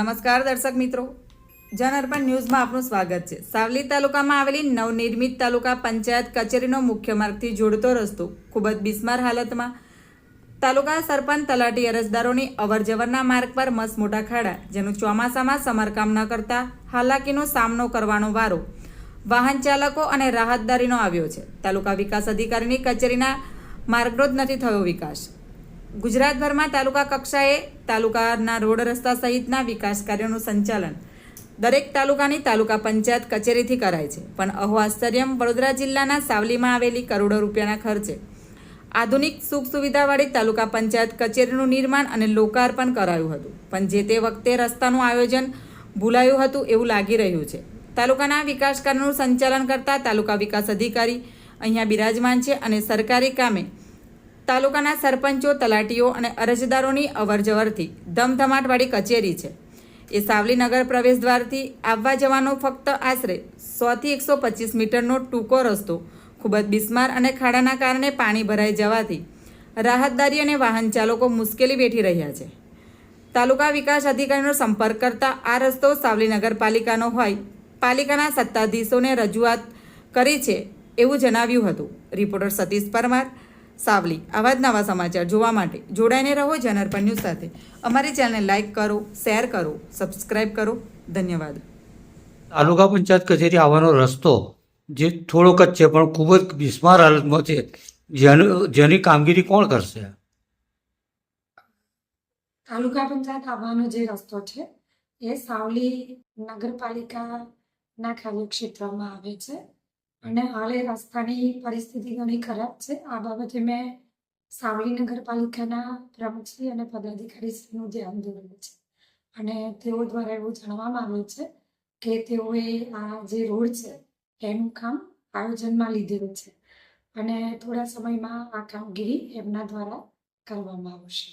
નમસ્કાર દર્શક મિત્રો. જનઅર્પણ ન્યૂઝમાં આપનું સ્વાગત છે. સાવલી તાલુકામાં આવેલી નવનિર્મિત તાલુકા પંચાયત કચેરીનો મુખ્ય માર્ગથી જોડતો રસ્તો ખૂબ જ બિસ્માર હાલતમાં તાલુકા સરપંચ તલાટી અરજદારોની અવરજવરના માર્ગ પર મસ્ત મોટા ખાડા, જેનું ચોમાસામાં સમારકામ ન કરતા હાલાકીનો સામનો કરવાનો વારો વાહન ચાલકો અને રાહતદારીનો આવ્યો છે. તાલુકા વિકાસ અધિકારીની કચેરીના માર્ગનો જ નથી થયો વિકાસ. ગુજરાતભરમાં તાલુકા કક્ષાએ તાલુકાના રોડ રસ્તા સહિતના વિકાસ કાર્યોનું સંચાલન દરેક તાલુકાની તાલુકા પંચાયત કચેરીથી કરાય છે. પણ અહો આશ્ચર્યમ વડોદરા જિલ્લાના સાવલીમાં આવેલી કરોડો રૂપિયાના ખર્ચે આધુનિક સુખ સુવિધાવાળી તાલુકા પંચાયત કચેરીનું નિર્માણ અને લોકાર્પણ કરાયું હતું. પણ જે તે વખતે રસ્તાનું આયોજન ભૂલાયું હતું એવું લાગી રહ્યું છે. તાલુકાના વિકાસ કાર્યનું સંચાલન કરતા તાલુકા વિકાસ અધિકારી અહીંયા બિરાજમાન છે અને સરકારી કામે તાલુકાના સરપંચો, તલાટીઓ અને અરજદારોની અવરજવરથી ધમધમાટવાળી કચેરી છે. એ સાવલી નગર પ્રવેશ દ્વારથી આવવા જવાનો ફક્ત આશરે સોથી એકસો પચીસ મીટરનો ટૂંકો રસ્તો, ખૂબ જ બિસ્માર અને ખાડાના કારણે પાણી ભરાઈ જવાથી રાહતદારી અને વાહન ચાલકો મુશ્કેલી વેઠી રહ્યા છે. તાલુકા વિકાસ અધિકારીનો સંપર્ક કરતા આ રસ્તો સાવલી નગરપાલિકાનો હોય, પાલિકાના સત્તાધીશોને રજૂઆત કરી છે એવું જણાવ્યું હતું. રિપોર્ટર સતીશ પરમાર સાવલી આવા જ નવા સમાચાર જોવા માટે જોડાઈને રહો જનરપન ન્યૂઝ સાથે. અમારી ચેનલને લાઇક કરો શેર કરો સબસ્ક્રાઇબ કરો. ધન્યવાદ. તાલુકા પંચાયત કચેરી આવવાનો રસ્તો જે થોડોક જ છે પણ ખૂબ જ બિસ્માર હાલતમાં છે. જેનું જેની કામગીરી કોણ કરશે? તાલુકા પંચાયત આવવાનો જે રસ્તો છે એ સાવલી નગરપાલિકાના કાર્યક્ષેત્રમાં આવે છે. અને હાલ એ રસ્તાની પરિસ્થિતિ ઘણી ખરાબ છે. આ બાબતે મેં સાવલી નગરપાલિકાના પ્રમુખશ્રી અને પદાધિકારીશ્રીનું ધ્યાન દોર્યું છે અને તેઓ દ્વારા એવું જાણવામાં આવ્યું છે કે તેઓએ આ જે રોડ છે એનું કામ આયોજનમાં લીધેલું છે અને થોડા સમયમાં આ કામગીરી એમના દ્વારા કરવામાં આવશે.